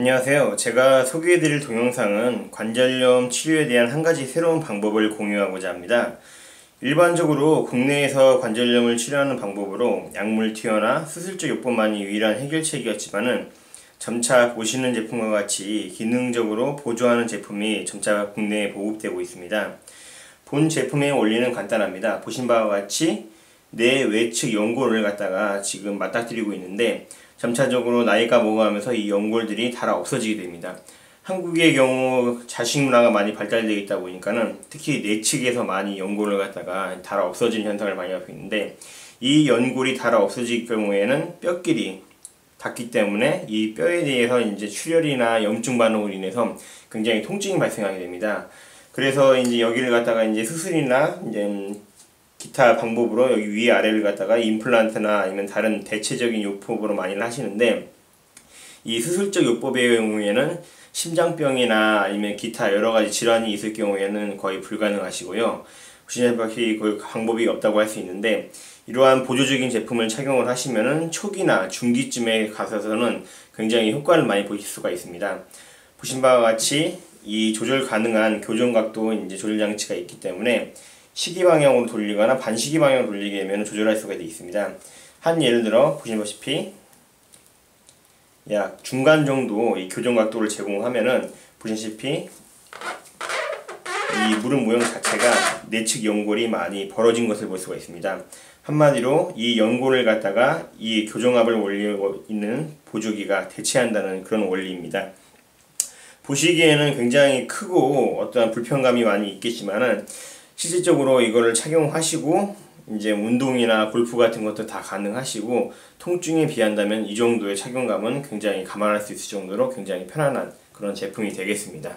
안녕하세요. 제가 소개해드릴 동영상은 관절염 치료에 대한 한 가지 새로운 방법을 공유하고자 합니다. 일반적으로 국내에서 관절염을 치료하는 방법으로 약물 투여나 수술적 요법만이 유일한 해결책이었지만은 점차 보시는 제품과 같이 기능적으로 보조하는 제품이 점차 국내에 보급되고 있습니다. 본 제품의 원리는 간단합니다. 보신 바와 같이 내 외측 연골을 갖다가 지금 맞닥뜨리고 있는데 점차적으로 나이가 먹어가면서 이 연골들이 달아 없어지게 됩니다. 한국의 경우 자식 문화가 많이 발달되어 있다 보니까는 특히 내측에서 많이 연골을 갖다가 달아 없어지는 현상을 많이 하고 있는데 이 연골이 달아 없어질 경우에는 뼈끼리 닿기 때문에 이 뼈에 대해서 이제 출혈이나 염증 반응으로 인해서 굉장히 통증이 발생하게 됩니다. 그래서 이제 여기를 갖다가 이제 수술이나 이제 기타 방법으로 여기 위 아래를 갖다가 임플란트나 아니면 다른 대체적인 요법으로 많이 하시는데 이 수술적 요법의 경우에는 심장병이나 아니면 기타 여러 가지 질환이 있을 경우에는 거의 불가능하시고요. 보시다시피 그 방법이 없다고 할 수 있는데 이러한 보조적인 제품을 착용을 하시면은 초기나 중기쯤에 가서서는 굉장히 효과를 많이 보실 수가 있습니다. 보신 바와 같이 이 조절 가능한 교정 각도 이제 조절 장치가 있기 때문에 시기 방향으로 돌리거나 반시기 방향으로 돌리게 되면 조절할 수가 있습니다. 한 예를 들어 보시다시피 약 중간 정도 이 교정 각도를 제공하면은 보시다시피 이 무릎 모형 자체가 내측 연골이 많이 벌어진 것을 볼 수가 있습니다. 한마디로 이 연골을 갖다가 이 교정압을 올리고 있는 보조기가 대체한다는 그런 원리입니다. 보시기에는 굉장히 크고 어떠한 불편감이 많이 있겠지만은 실질적으로 이거를 착용하시고 이제 운동이나 골프 같은 것도 다 가능하시고 통증에 비한다면 이 정도의 착용감은 굉장히 감안할 수 있을 정도로 굉장히 편안한 그런 제품이 되겠습니다.